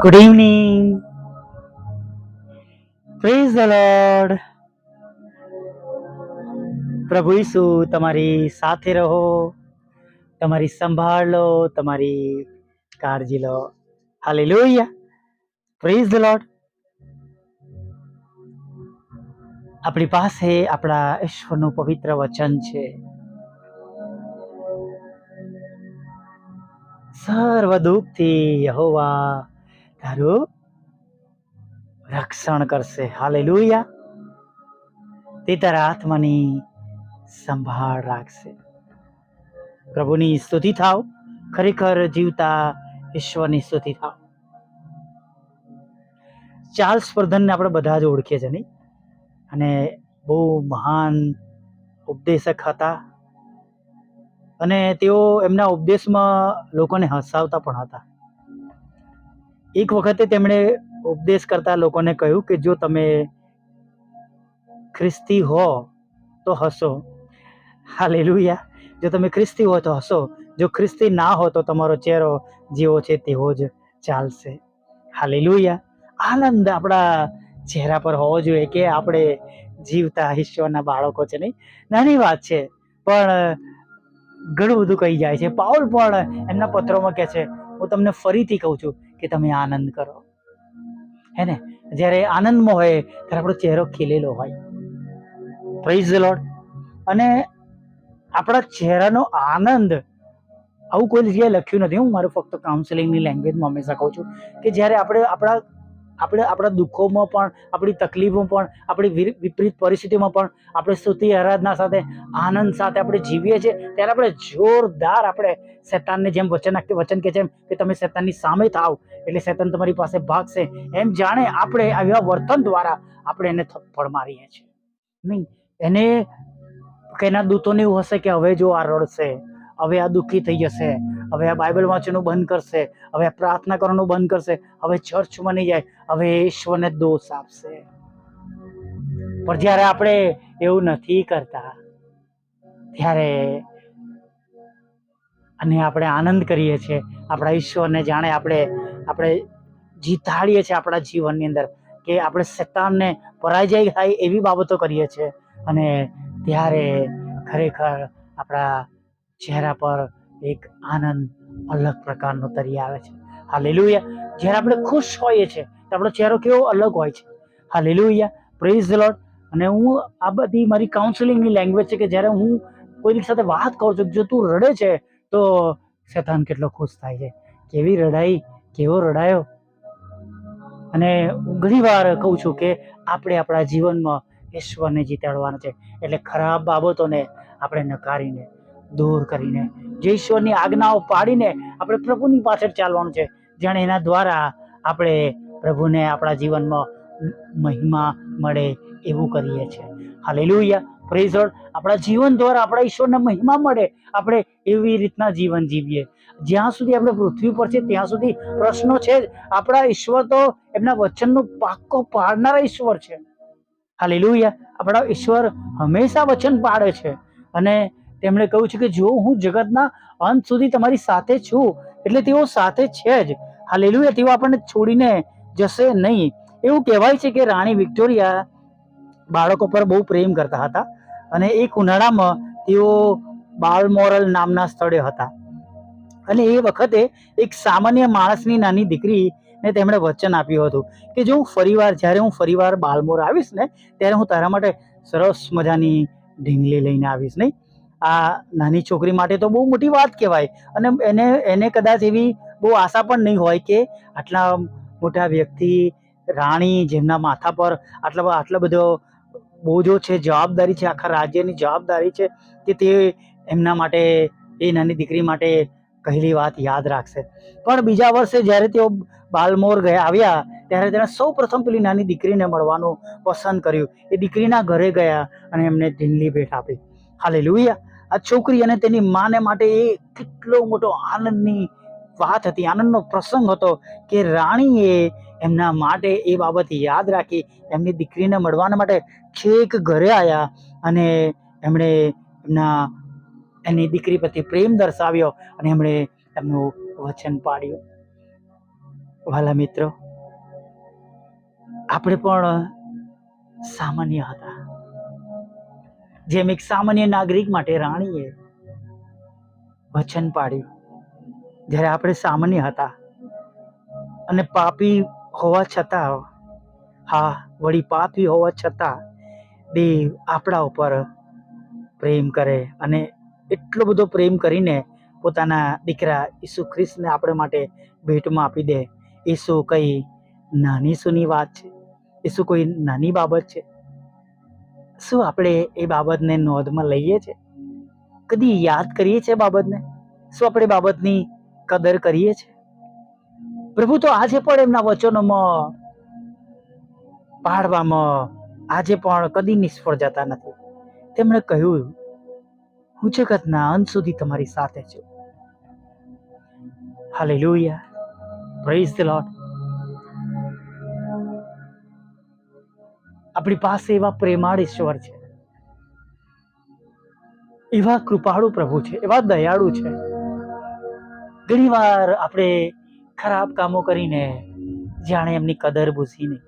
Good evening praise the lord પ્રભુ ઈસુ, તમારી સાથે રહો, તમારી સંભાળ લો, તમારી કાળજી લો. હાલેલુયા પ્રેઝ ધ લોર્ડ આપણી પાસે આપણા ઈશ્વરનું પવિત્ર વચન છે. સર્વ દુઃખથી યહોવા તારું રક્ષણ કરશે. હાલેલુયા. તે તારા આત્માની સંભાળ રાખશે. પ્રભુની સ્તુતિ થાવ. ખરેખર જીવતા ઈશ્વરની સ્તુતિ થાવ. ચાર્લ્સ સ્પર્ધનને આપણે બધા જ ઓળખીએ છીએ, નહીં? અને બહુ મહાન ઉપદેશક હતા. અને તેઓ એમના ઉપદેશમાં લોકોને હસાવતા પણ હતા. એક વખતે તેમણે ઉપદેશ કરતા લોકોને કહ્યું કે જો તમે ખ્રિસ્તી હો તો હસો. હાલેલુયા. જો તમે ખ્રિસ્તી હો તો હસો. જો ખ્રિસ્તી ના હો તો તમારો ચહેરો જેવો છે તેવો જ ચાલશે. હાલેલુયા. આનંદ આપણા ચહેરા પર હોવો જોઈએ કે આપણે જીવતા ઈશ્વરના બાળકો છે નહીં? નાની વાત છે, પણ ઘણું બધું કહી જાય છે. પાઉલ પણ એમના પત્રોમાં કહે છે, હું તમને ફરીથી કહું છું કે તમે આનંદ કરો. હે ને? જ્યારે આનંદમાં હોય, ત્યારે આપણો ચહેરો ખીલેલો હોય. પ્રેઝ ધ લોર્ડ અને આપણા ચહેરાનો આનંદ, આવું કોઈ જગ્યાએ લખ્યું નથી. હું મારું ફક્ત કાઉન્સેલિંગની લેંગ્વેજમાં હંમેશા કહું છું કે જ્યારે આપણે આપણા આપણે આપણા દુઃખોમાં પણ, આપણી તકલીફો પણ, આપણી વિપરીત પરિસ્થિતિમાં પણ આપણે સ્તુતિ આરાધના સાથે, આનંદ સાથે આપણે જીવીએ છીએ, ત્યારે આપણે જોરદાર આપણે શેતાનને જેમ વચન વચન કે છે કે તમે શેતાનની સામે થાવ, એટલે શેતાન તમારી પાસે ભાગશે, એમ જાણે આપણે આવા વર્તન દ્વારા આપણે એને થપ્પડ મારીએ છીએ. નહીં, એને કે એના દૂતોને એવું હશે કે હવે જો આ રડશે હવે આ દુઃખી થઈ જશે. હવે આ બાઇબલ વાંચવાનું બંધ કરશે. હવે આ પ્રાર્થના કરવાનું બંધ કરશે. હવે ચર્ચમાં નહીં જાય. હવે ઈશ્વરને દોષ આપશે. પણ જ્યારે આપણે એવું નથી કરતા, ત્યારે અને આપણે આનંદ કરીએ છીએ, આપણા ઈશ્વરને જાણે આપણે આપણે જીતાડીએ છીએ આપણા જીવનની અંદર કે આપણે શેતાનને પરાજય થાય એવી બાબતો કરીએ છીએ. અને ત્યારે ખરેખર આપણા ચહેરા પર એક આનંદ અલગ પ્રકારનો તરી આવે છે. હા જ્યારે આપણે ખુશ હોઈએ છીએ, તો આપણો ચહેરો કેવો અલગ હોય છે. હા લીલુયા પ્રેઝ લોર્ડ અને હું આ બધી મારી કાઉન્સેલિંગની લેંગ્વેજ છે કે જ્યારે હું કોઈની સાથે વાત કરું છું, જો તું રડે છે, તો શેતાન કેટલો ખુશ થાય છે. કેવી રડાઈ, કેવો રડાયો. અને ઘણી વાર કહું છું કે આપણે આપણા જીવનમાં ઈશ્વરને જીતાડવાના છે. એટલે ખરાબ બાબતોને આપણે નકારીને દૂર કરીને. જે ઈશ્વરની આજ્ઞાઓ પાડીને આપણે પ્રભુની પાછળ ચાલવાનું છે. જાણે એના દ્વારા આપણે પ્રભુને આપણા જીવનમાં મહિમા મળે એવું કરીએ છીએ. હાલેલુયા. પ્રેઝ લોર્ડ આપણા જીવન દ્વારા આપણા ઈશ્વરને મહિમા મળે. આપણે એવી રીતના જીવન જીવીએ. જ્યાં સુધી આપણે પૃથ્વી પર છે ત્યાં સુધી પ્રશ્નો છે જ. આપણા ઈશ્વર તો એમના વચનનો પાક્કો પાડનારા ઈશ્વર છે. હાલેલુયા. આપણા ઈશ્વર હંમેશા વચન પાડે છે. અને તેમણે કહ્યું છે કે જો હું જગતના અંત સુધી તમારી સાથે છું, એટલે તેઓ સાથે છે જ. હાલેલુયા. તેઓ આપણને છોડીને જશે નહીં. એવું કહેવાય છે કે રાણી વિક્ટોરિયા બાળકો પર બહુ પ્રેમ કરતા હતા અને એક ઉનાળામાં તેઓ બાલમોરલ નામના સ્થળે હતા. અને એ વખતે એક સામાન્ય માણસની નાની દીકરીને તેમણે વચન આપ્યું હતું કે જો હું ફરીવાર, જ્યારે હું ફરીવાર બાલમોર આવીશ ને, ત્યારે હું તારા માટે સરસ મજાની ઢીંગલી લઈને આવીશ, નહીં? આ નાની છોકરી માટે તો બહુ મોટી વાત કહેવાય. અને એને એને કદાચ એવી બહુ આશા પણ નહીં હોય કે આટલા મોટા વ્યક્તિ, રાણી જેમના માથા પર આટલા, આટલો બધો બોજો છે, જવાબદારી છે, આખા રાજ્યની જવાબદારી છે, કે તે એમના માટે, એ નાની દીકરી માટે કહેલી વાત યાદ રાખશે. પણ બીજા વર્ષે જ્યારે તેઓ બાલમોર ગયા, આવ્યા, ત્યારે તેણે સૌ પ્રથમ પેલી નાની દીકરીને મળવાનું પસંદ કર્યું. એ દીકરીના ઘરે ગયા અને એમને ઢીંગલી ભેટ આપી. હાલે આ છોકરી અને તેની માને માટે એ કેટલો મોટો આનંદની વાત હતી. આનંદનો પ્રસંગ હતો કે રાણીએ એમના માટે એ બાબત યાદ રાખી. એમની દીકરીને મળવાના માટે છેક ઘરે આવ્યા અને એમણે એમના, એની દીકરી પ્રત્યે પ્રેમ દર્શાવ્યો અને એમણે એમનું વચન પાડ્યું. વાલા મિત્રો, આપણે પણ સામાન્ય હતા. જેમ એક સામાન્ય નાગરિક માટે રાણીએ વચન પાડ્યું. જ્યારે આપણે સામાન્ય હતા અને પાપી હોવા છતાં, હા, વળી પાપી હોવા છતાં દેવ આપણા ઉપર પ્રેમ કરે અને એટલો બધો પ્રેમ કરીને પોતાના દીકરા ઈસુ ખ્રિસ્તને આપણે માટે ભેટમાં આપી દે. શું કઈ નાની સુની વાત છે? શું કોઈ નાની બાબત છે? શું આપણે એ બાબતને નોંધમાં લઈએ છીએ કદી યાદ કરીએ છીએ બાબતને? શું આપણે બાબતની કદર કરીએ છીએ પ્રભુ તો આજે પણ એમના વચનોમાં, પાડવામાં આજે પણ કદી નિષ્ફળ જતા નથી. તેમણે કહ્યું, હું જગતના અંત સુધી તમારી સાથે છું. હાલેલુયા પ્રેઝ ધ લોર્ડ આપણી પાસે એવા પ્રેમાળ ઈશ્વર છે. એવા કૃપાળુ પ્રભુ છે, એવા દયાળુ છે. ઘણીવાર આપણે ખરાબ કામો કરીને જાણે એમની કદર ભૂસી નહીં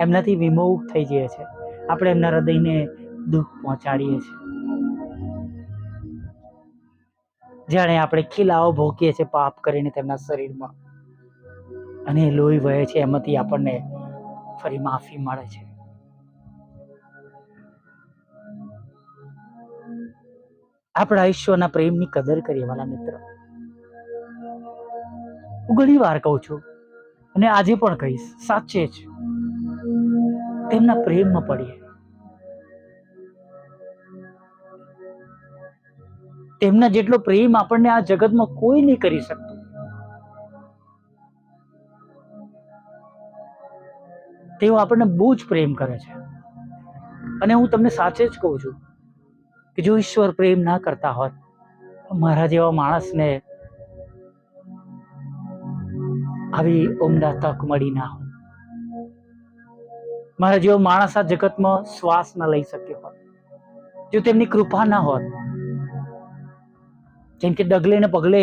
એમનાથી વિમુખ થઈ જઈએ છે. આપણે એમના હૃદયને દુઃખ પહોંચાડીએ છીએ. જાણે આપણે ખીલાઓ ભોગીએ છીએ પાપ કરીને તેમના શરીરમાં. અને લોહી વહે છે, એમાંથી આપણને ફરી માફી મળે છે. આપણા ઈશ્વરના પ્રેમની કદર કરીએ વાલા મિત્ર. હું ઘણી વાર કહું છું અને આજે પણ કહીશ, સાચે જ. તેમના પ્રેમમાં પડીએ. તેમના જેટલો પ્રેમ આપણને આ જગતમાં કોઈ નહીં કરી શકતું. તેઓ આપણને બહુ જ પ્રેમ કરે છે. અને હું તમને સાચે જ કહું છું કે જો ઈશ્વર પ્રેમ ના કરતા હોત, મારા જેવા માણસને આવી ઉમદા તક મળી ના હોત. મારા જેવો માણસ આ જગતમાં શ્વાસ ના લઈ શક્યો હોત. જો તેમની કૃપા ના હોત, જેમ કે ડગલે ને પગલે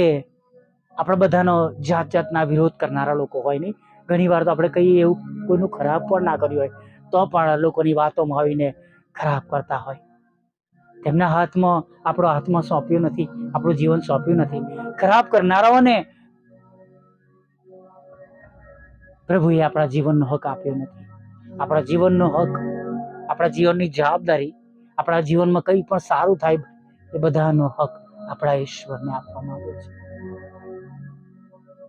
આપણા બધાનો જાત જાતના વિરોધ કરનારા લોકો હોય નહીં ઘણી વાર તો આપણે કહીએ એવું, કોઈનું ખરાબ પણ ના કર્યું હોય, તો પણ લોકોની વાતોમાં આવીને ખરાબ કરતા હોય. તેમના હાથમાં, આપણો હાથમાં સોંપ્યું નથી, આપણું જીવન સોંપ્યું નથી. ખરાબ કરનારાઓને પ્રભુએ આપણા જીવનનો હક આપ્યો નથી. આપણા જીવનનો હક, આપણા જીવનની જવાબદારી, આપણા જીવનમાં કંઈ પણ સારું થાય, એ બધાનો હક આપણા ઈશ્વરને આપવામાં આવ્યો છે.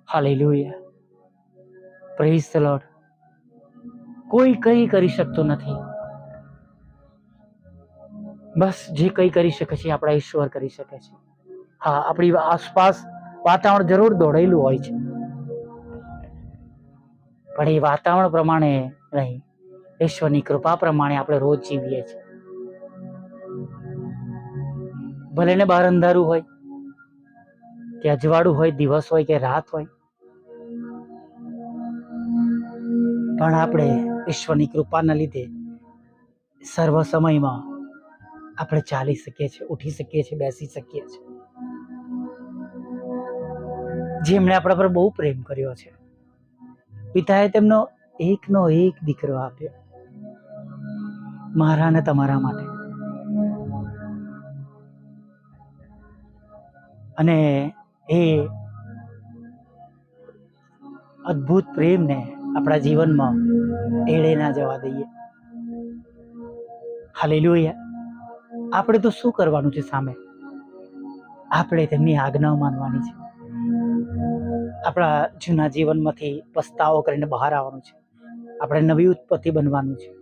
હાલેલુયા. પ્રેઝ ધ લોર્ડ કોઈ કંઈ કરી શકતું નથી. બસ જે કંઈ કરી શકે છે આપણા ઈશ્વર કરી શકે છે. હા, આપણી આસપાસ વાતાવરણ જરૂર દોડેલું હોય છે. પણ એ વાતાવરણ પ્રમાણે નહીં. ઈશ્વરની કૃપા પ્રમાણે આપણે રોજ જીવીએ છીએ. ભલે ને બહાર અંધારું હોય, કે અજવાળું હોય, દિવસ હોય, કે રાત હોય પણ આપણે ઈશ્વરની કૃપાના લીધે સર્વ સમયમાં આપણે ચાલી શકીએ છીએ, ઉઠી શકીએ છીએ, બેસી શકીએ છીએ. જેમણે આપણા પર બહુ પ્રેમ કર્યો છે. પિતાએ તેમનો એકનો એક દીકરો આપ્યો. મારા અને તમારા માટે. અને એ અદ્ભુત પ્રેમને આપણા જીવનમાં એળે ના જવા દઈએ. હાલેલુયા. આપણે તો શું કરવાનું છે સામે? આપણે તેમની આજ્ઞાઓ માનવાની છે. આપણા જૂના જીવનમાંથી પસ્તાવો કરીને બહાર આવવાનું છે. આપણે નવી ઉત્પત્તિ બનવાનું છે.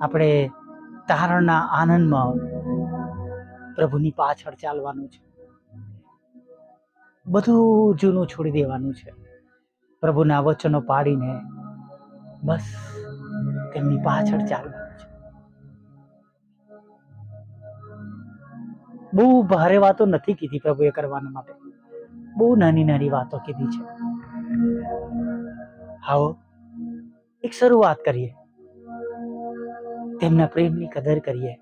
આપણે તારણના આનંદમાં પ્રભુની પાછળ ચાલવાનું છે. બધું જૂનું છોડી દેવાનું છે. પ્રભુના વચનો પાડીને બસ તેમની પાછળ ચાલવાનું છે. બહુ ભારે વાતો નથી કીધી પ્રભુએ કરવાના માટે. બહુ નાની નાની વાતો કીધી છે. આવો, એક શરૂઆત કરીએ. તેમના પ્રેમની કદર કરીએ.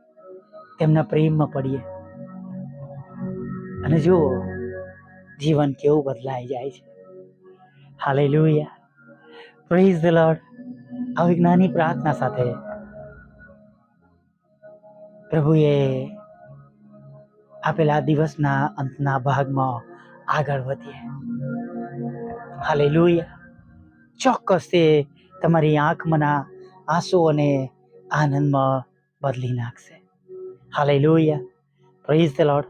તેમના પ્રેમમાં પડીએ. અને જુઓ, જીવન કેવું બદલાઈ જાય છે. હાલે લુયા પ્રેઝ ધ લોર્ડ આવી જ્ઞાની પ્રાર્થના સાથે પ્રભુએ આપેલા દિવસના અંતના ભાગમાં આગળ વધીએ. હાલેલુયા. ચોક્કસ તે તમારી આંખમાંના આંસુઓને આનંદમાં બદલી નાખશે. હાલેલુયા. પ્રેઝ ધ લોર્ડ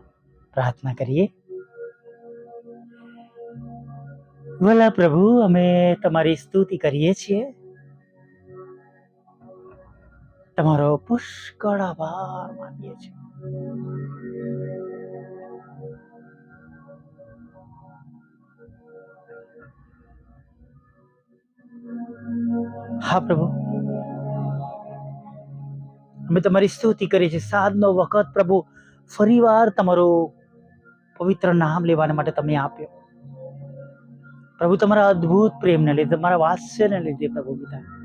પ્રાર્થના કરીએ. ભલા પ્રભુ, અમે તમારી સ્તુતિ કરીએ છીએ. તમારો પુષ્કળ આભાર માનીએ છીએ. હા, પ્રભુ. અમે તમારી સ્તુતિ કરીએ છીએ. સાંજનો વખત, પ્રભુ, ફરીવાર તમારું પવિત્ર નામ લેવાના માટે તમે આપ્યો. પ્રભુ, તમારા અદ્ભુત પ્રેમને લીધે, તમારા વાત્સલ્યને લીધે, પ્રભુ, પિતા.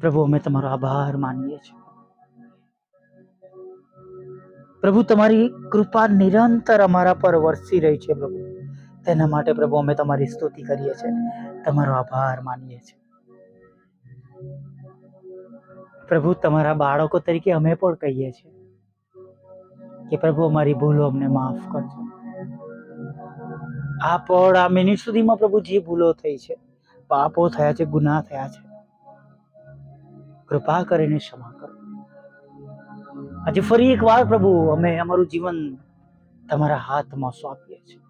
પ્રભુ, અમે તમારો આભાર માનીએ છીએ. પ્રભુ, તમારી કૃપા નિરંતર અમારા પર વરસી રહી છે પ્રભુ. તેના માટે પ્રભુ, અમે તમારી સ્તુતિ કરીએ છીએ. તમારો આભાર માનીએ છીએ. પ્રભુ, તમારા બાળકો તરીકે અમે પણ કહીએ છીએ કે પ્રભુ, અમારી ભૂલો અમને માફ કરજો. આ પણ આ મિનિટ સુધીમાં પ્રભુ, જે ભૂલો થઈ છે, પાપો થયા છે, ગુનાહ થયા છે કૃપા કરીને ક્ષમા કરો. આજે ફરી એક વાર પ્રભુ, અમે અમારું જીવન તમારા હાથમાં સોંપીએ છીએ.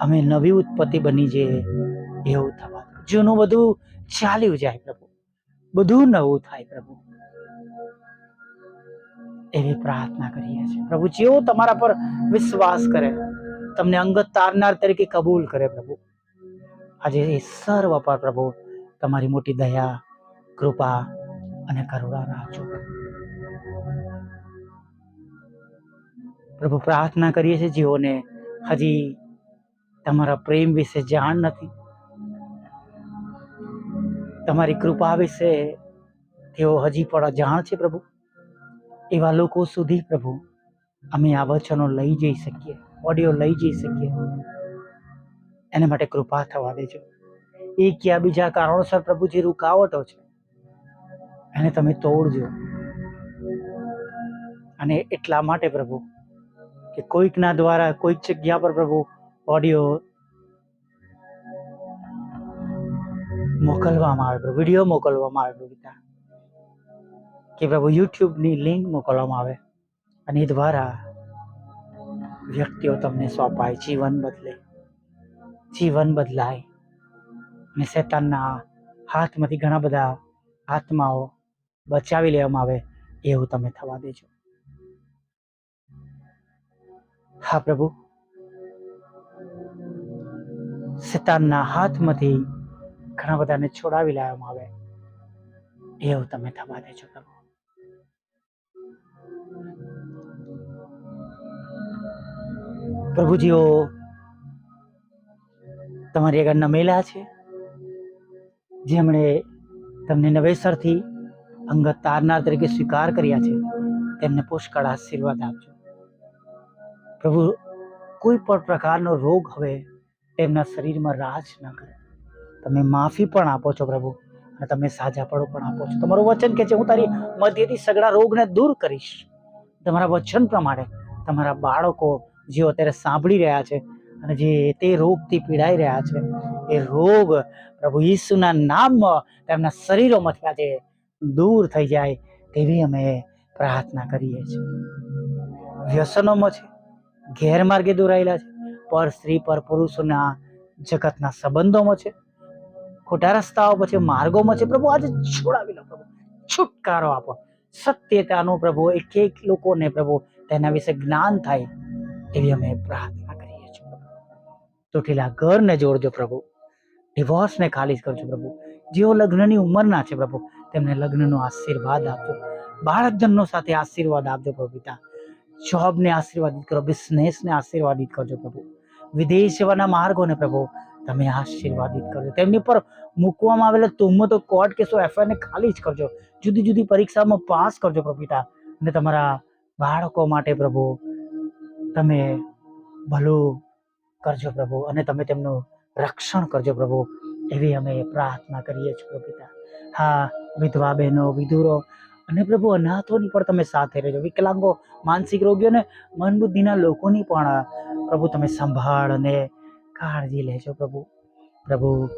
અમે નવી ઉત્પત્તિ બની જે એવું થવા. જૂનું બધું ચાલ્યું જાય પ્રભુ. બધું નવું થાય પ્રભુ. એવી પ્રાર્થના કરીએ છીએ. પ્રભુ, જેઓ તમારા પર વિશ્વાસ કરે, તમને અંગત તારનાર તરીકે કબૂલ કરે પ્રભુ. આજે એ સર્વ પર પ્રભુ, તમારી મોટી દયા, કૃપા અને કરુણા રાખજો. પ્રભુ, પ્રાર્થના કરીએ છીએ જેઓને હજી તમારા પ્રેમ વિશે જાણ નથી. તમારી કૃપા વિશે તેઓ હજી પણ અજાણ છે પ્રભુ. એવા લોકો સુધી પ્રભુ, અમે આ વચનો લઈ જઈ શકીએ, ઓડિયો લઈ જઈ શકીએ. એના માટે કૃપા થવા દેજો. એ ક્યાં બીજા કારણોસર પ્રભુ જે રૂકાવટો છે? એને તમે તોડજો. અને એટલા માટે પ્રભુ, કે કોઈકના દ્વારા, કોઈક જગ્યા પર પ્રભુ ઓડિયો મોકલવામાં આવે પ્રભુ, વીડિયો મોકલવામાં આવે પ્રભુ કે પ્રભુ યુટ્યુબની લિંક મોકલવામાં આવે અને એ દ્વારા વ્યક્તિઓ તમને સોંપાય, જીવન બદલે. જીવન બદલાય. અને શેતાનના હાથમાંથી ઘણા બધા આત્માઓ બચાવી લેવામાં આવે એવું તમે થવા દેજો. હા, પ્રભુ. શેતાનના હાથમાંથી ઘણા બધાને છોડાવી લેવામાં આવે એવું તમે થવા દેજો, પ્રભુ. પ્રભુજીઓ તમારી આગળ નમેલા છે? જેમણે તમને નવેસરથી અંગત તારનાર તરીકે સ્વીકાર કર્યા છે, તેમને પુષ્કળ આશીર્વાદ આપજો. પ્રભુ, કોઈ પણ પ્રકારનો રોગ હવે તેમના શરીરમાં રાજ ન કરે. તમે માફી પણ આપો છો પ્રભુ, અને તમે સાજાપણો પણ આપો છો. તમારું વચન કે છે, હું તારી મધ્યથી સગડા રોગને દૂર કરીશ. તમારા વચન પ્રમાણે તમારા બાળકો જેઓ અત્યારે સાંભળી રહ્યા છે અને જે તે રોગથી પીડાઈ રહ્યા છે, એ રોગ પ્રભુ ઈસુના નામમાં તેમના શરીરોમાંથી આજે દૂર થઈ જાય તેવી અમે પ્રાર્થના કરીએ છીએ. વ્યસનોમાં છે, ગેરમાર્ગે દોરાયેલા છે, પર સ્ત્રી, પર પુરુષોના જગતના સંબંધોમાં છે, ખોટા રસ્તાઓ પછી માર્ગોમાં છે. પ્રભુ આજે છોડાવી લો, પ્રભુ. છુટકારો આપો. સત્યતાનું પ્રભુ, એક એક લોકોને પ્રભુ તેના વિશે જ્ઞાન થાય એવી અમે પ્રાર્થના. તૂટેલા ઘરને જોડજો પ્રભુ. ડિવોર્સને ખાલી કરજો પ્રભુ. જેઓ લગ્નની ઉંમરના છે પ્રભુ, તેમને લગ્નનો આશીર્વાદ આપજો. બાળકજનો સાથે આશીર્વાદ આપજો પ્રભુ પિતા જોબને આશીર્વાદિત કરો, બિઝનેસને આશીર્વાદિત કરજો પ્રભુ. વિદેશ સેવાના માર્ગોને પ્રભુ, તમે આશીર્વાદિત કરજો. તેમની પર મૂકવામાં આવેલા તુમતો કોર્ટ કેસો, એફઆઈઆરને ખાલી જ કરજો. જુદી જુદી પરીક્ષામાં પાસ કરજો પ્રભુ પિતા અને તમારા બાળકો માટે પ્રભુ, તમે ભલું કરજો પ્રભુ, અને તમે તેમનું રક્ષણ કરજો પ્રભુ. એવી અમે પ્રાર્થના કરીએ છીએ પ્રભુ પિતા. હા, વિધવા બહેનો, વિધુરો, અને પ્રભુ અનાથોની પણ તમે સાથે રહેજો. વિકલાંગો, માનસિક રોગીઓને મનબુદ્ધિના મન બુદ્ધિના લોકોની પણ પ્રભુ તમે સંભાળ અને કાળજી લેજો પ્રભુ. પ્રભુ,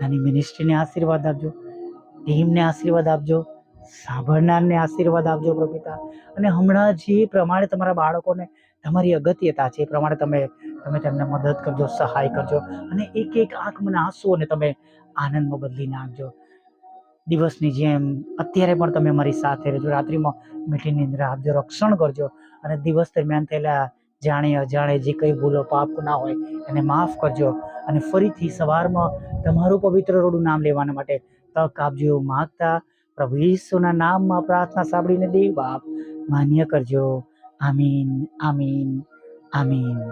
નાની મિનિસ્ટ્રીને આશીર્વાદ આપજો, ટીમને આશીર્વાદ આપજો, સાંભળનારને આશીર્વાદ આપજો પ્રભુ પિતા. અને હમણાં જે પ્રમાણે તમારા બાળકોને તમારી અગત્યતા છે, એ પ્રમાણે તમે તમે તેમને મદદ કરજો, સહાય કરજો અને એક એક આંખમાંના આંસુઓને તમે આનંદમાં બદલી નાખજો. દિવસની જેમ અત્યારે પણ તમે મારી સાથે રહેજો. રાત્રિમાં મીઠી નિંદ્રા આપજો, રક્ષણ કરજો અને દિવસ દરમિયાન થયેલા જાણે અજાણે જે કંઈ ભૂલો, પાપ ના હોય એને માફ કરજો અને ફરીથી સવારમાં તમારું પવિત્ર રોડું નામ લેવાના માટે તક આપજો એવું માગતા પ્રભુ ઈસુના નામમાં પ્રાર્થના સાંભળીને દેવ બાપ માન્ય કરજો. આમીન આમીન આમીન.